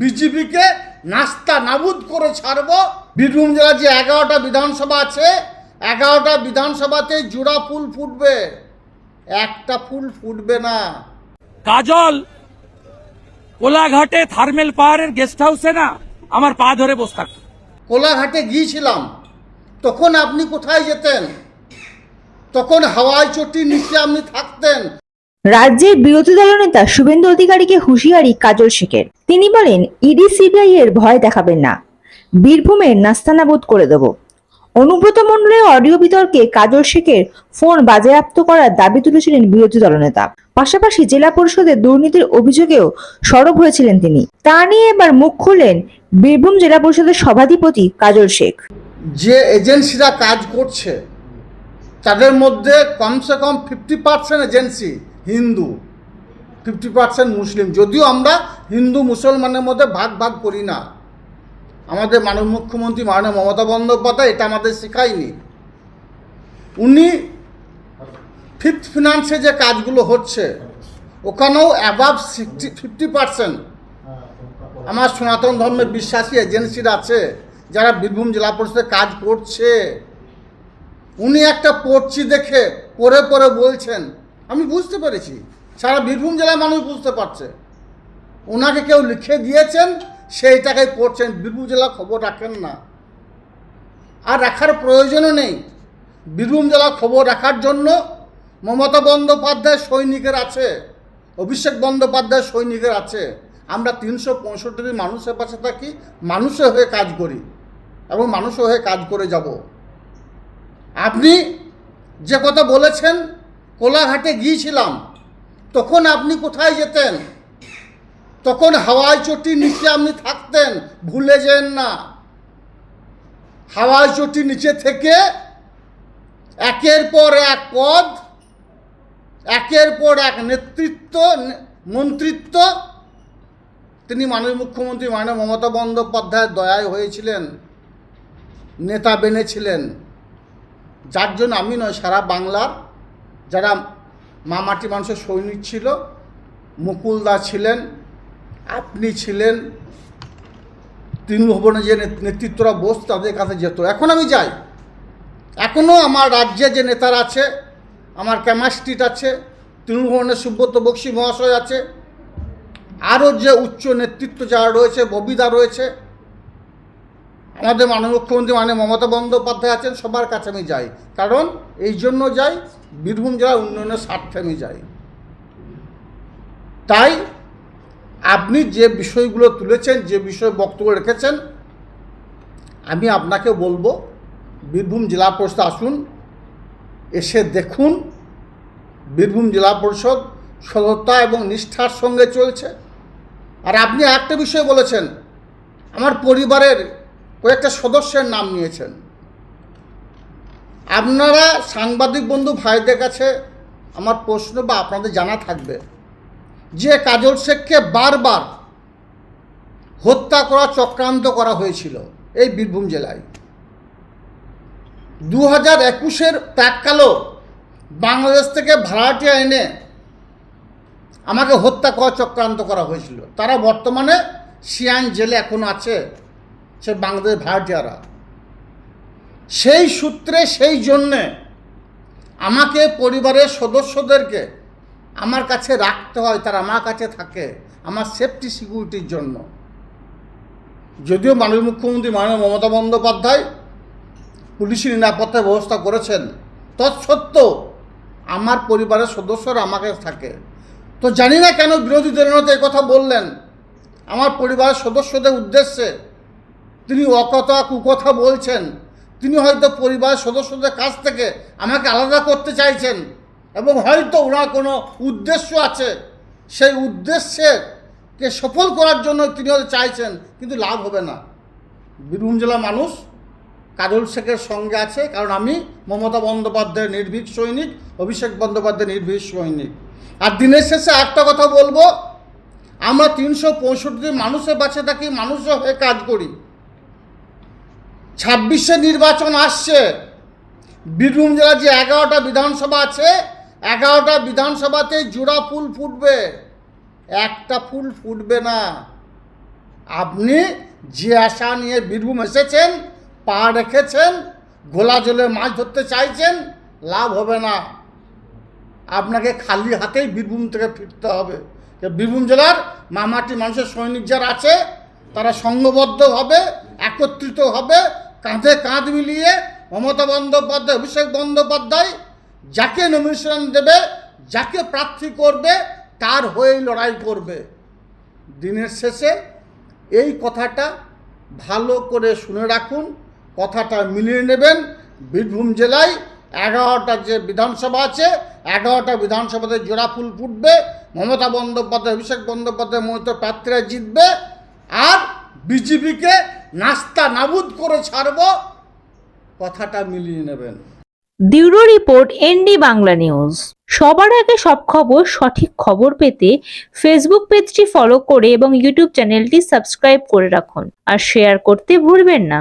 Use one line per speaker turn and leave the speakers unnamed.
বিজেপিকে নাস্তা নাবুদ করে ছাড়বো। বীরভূম জেলার যে এগারোটা বিধানসভা আছে এগারোটা বিধানসভাতে জোড়া ফুল ফুটবে। একটা ফুল ফুটবে না।
কাজল কোলাঘাটে থার্মেল পাহাড়ের গেস্ট হাউসে না আমার পা ধরে বসে থাকতো
কোলাঘাটে গিয়েছিলাম তখন আপনি কোথায় যেতেন? তখন হাওয়াই চটির নিচে আপনি থাকতেন
রাজ্যের বিরোধী দলনেতা শুভেন্দু অধিকারীকে হুঁশিয়ারি কাজল শেখের। তিনি বলেন, ইডি সিবিআই এর ভয় দেখাবেন না। বীরভূমের নাস্তানাবুদ করে দেব। অনুব্রত মণ্ডলের অডিও বিতর্কে কাজল শেখের ফোন বাজেয়াপ্ত করার দাবি তুলেছিলেন বিরোধী দলনেতা পাশাপাশি জেলা পরিষদের দুর্নীতির অভিযোগেও সরব হয়েছিলেন তিনি। তা নিয়ে এবার মুখ খুললেন বীরভূম জেলা পরিষদের সভাধিপতি কাজল শেখ।
যে এজেন্সিরা কাজ করছে, তাদের মধ্যে কমসে কম fifty percent agency Hindu. Fifty percent মুসলিম। যদিও আমরা হিন্দু মুসলমানের মধ্যে ভাগ ভাগ করি না। আমাদের মানব মুখ্যমন্ত্রী মাননীয় মমতা বন্দ্যোপাধ্যায় এটা আমাদের শেখায়নি। উনি ফিফথ ফিনান্সে যে কাজগুলো হচ্ছে, ওখানেও অ্যাবাভ সিক্সটি ফিফটি পার্সেন্ট আমার সনাতন ধর্মের বিশ্বাসী এজেন্সিরা আছে, যারা বীরভূম জেলা পরিষদে কাজ করছে। উনি একটা পড়ছি দেখে পরে পরে বলছেন আমি বুঝতে পেরেছি। সারা বীরভূম জেলার মানুষ বুঝতে পারছে। ওনাকে কেউ লিখে দিয়েছেন, সেইটাকে পড়ছেন বীরভূম জেলা খবর রাখেন না। আর রাখার প্রয়োজনও নেই। বীরভূম জেলা খবর রাখার জন্য মমতা বন্দ্যোপাধ্যায় সৈনিকের আছে, অভিষেক বন্দ্যোপাধ্যায় সৈনিকের আছে। আমরা তিনশো পঁয়ষট্টি মানুষের পাশে থাকি মানুষের হয়ে কাজ করি এবং মানুষের হয়ে কাজ করে যাব। আপনি যে কথা বলেছেন কোলাঘাটে গিয়েছিলাম, তখন আপনি কোথায় যেতেন? তখন হাওয়াই চটির নিচে আপনি থাকতেন, ভুলে যেন না। হাওয়াই চটির নিচে থেকে একের পর এক পদ, একের পর এক নেতৃত্ব, মন্ত্রিত্ব। তিনি মাননীয় মুখ্যমন্ত্রী মাননীয় মমতা বন্দ্যোপাধ্যায়ের দয়ায় হয়েছিলেন, নেতা বেনেছিলেন। যার জন্য আমি নয়, সারা বাংলার যারা মা মাটি মানুষের সৈনিক ছিল, মুকুলদা ছিলেন, আপনি ছিলেন, তৃণভবনে যে নেত- নেতৃত্বরা বস তাদের কাছে যেত। এখন আমি যাই। এখনও আমার রাজ্যে যে নেতারা আছে, আমার ক্যামাস্ট্রিট আছে, তৃণভবনের সুব্রত বক্সি মহাশয় আছে, আরও যে উচ্চ নেতৃত্ব যারা রয়েছে, ববিদা রয়েছে আমাদের মাননীয় মুখ্যমন্ত্রী মানে মমতা বন্দ্যোপাধ্যায় আছেন, সবার কাছে আমি যাই। কারণ এই জন্য যাই, বীরভূম জেলার উন্নয়নের স্বার্থে আমি যাই। তাই আপনি যে বিষয়গুলো তুলেছেন, যে বিষয়ে বক্তব্য রেখেছেন, আমি আপনাকে বলব, বীরভূম জেলা পরিষদ আসুন, এসে দেখুন, বীরভূম জেলা পরিষদ সততা এবং নিষ্ঠার সঙ্গে চলছে। আর আপনি একটা বিষয় বলেছেন, আমার পরিবারের কয়েকটা সদস্যের নাম নিয়েছেন। আপনারা সাংবাদিক বন্ধু ভাইদের কাছে আমার প্রশ্ন বা আপনাদের জানা থাকবে যে কাজল শেখকে বারবার হত্যা করা, চক্রান্ত করা হয়েছিল এই বীরভূম জেলায়। দু হাজার একুশের প্রাককালেও বাংলাদেশ থেকে ভাড়াটিয়া এনে আমাকে হত্যা করা, চক্রান্ত করা হয়েছিল। তারা বর্তমানে সিয়ান জেলে এখন আছে। সে বাংলাদেশ ভাড়াটিয়ারা সেই সূত্রে, সেই জন্যে আমাকে পরিবারের সদস্যদেরকে আমার কাছে রাখতে হয়, তারা আমার কাছে থাকে আমার সেফটি সিকিউরিটির জন্য। যদিও মাননীয় মুখ্যমন্ত্রী, মাননীয় মমতা বন্দ্যোপাধ্যায় পুলিশি নিরাপত্তার ব্যবস্থা করেছেন, তৎসত্ত্বেও আমার পরিবারের সদস্যরা আমাকে থাকে। তো জানি না কেন বিরোধী দলনেতা কথা বললেন। আমার পরিবারের সদস্যদের উদ্দেশ্যে তিনি অকথা কুকথা বলছেন। তিনি হয়তো পরিবার সদস্যদের কাছ থেকে আমাকে আলাদা করতে চাইছেন এবং হয়তো ওনার কোনো উদ্দেশ্য আছে। সেই উদ্দেশ্যকে সফল করার জন্য তিনি হয়তো চাইছেন, কিন্তু লাভ হবে না। বীরভূম জেলার মানুষ, কাজল শেখের সঙ্গে আছে, কারণ আমি মমতা বন্দ্যোপাধ্যায়ের নির্ভীক সৈনিক, অভিষেক বন্দ্যোপাধ্যায়ের নির্ভীক সৈনিক। আর দিনের শেষে একটা কথা বলব, আমরা তিনশো পঁয়ষট্টি মানুষের পাশে থাকি মানুষের হয়ে কাজ করি। ছাব্বিশে নির্বাচন আসছে। বীরভূম জেলার যে এগারোটা বিধানসভা আছে, এগারোটা বিধানসভাতে জোড়া ফুল ফুটবে। একটা ফুল ফুটবে না। আপনি যে আশা নিয়ে বীরভূম এসেছেন, পা রেখেছেন, গোলা জলে মাছ ধরতে চাইছেন, লাভ হবে না। আপনাকে খালি হাতেই বীরভূম থেকে ফিরতে হবে। বীরভূম জেলার মামাটি মানুষের সৈনিক যারা আছে, তারা সংঘবদ্ধ হবে, একত্রিত হবে কাঁধে কাঁধ মিলিয়ে মমতা বন্দ্যোপাধ্যায়, অভিষেক বন্দ্যোপাধ্যায় যাকে নমিনেশন দেবে, যাকে প্রার্থী করবে, তার হয়েই লড়াই করবে। দিনের শেষে এই কথাটা ভালো করে শুনে রাখুন, কথাটা মিলিয়ে নেবেন। বীরভূম জেলায় এগারোটা যে বিধানসভা আছে, এগারোটা বিধানসভাতে জোড়া ফুল ফুটবে, মমতা বন্দ্যোপাধ্যায়, অভিষেক বন্দ্যোপাধ্যায় মনোনীত প্রার্থীরা জিতবে, আর বিজেপিকে নাস্তা নাবুদ করে ছাড়ব, কথাটা মিলিয়ে নেবেন।
Bureau report, ND Bangla news. সবার আগে সব খবর, সঠিক খবর পেতে ফেসবুক পেজটি ফলো করে এবং ইউটিউব চ্যানেলটি সাবস্ক্রাইব করে রাখুন। আর শেয়ার করতে ভুলবেন না।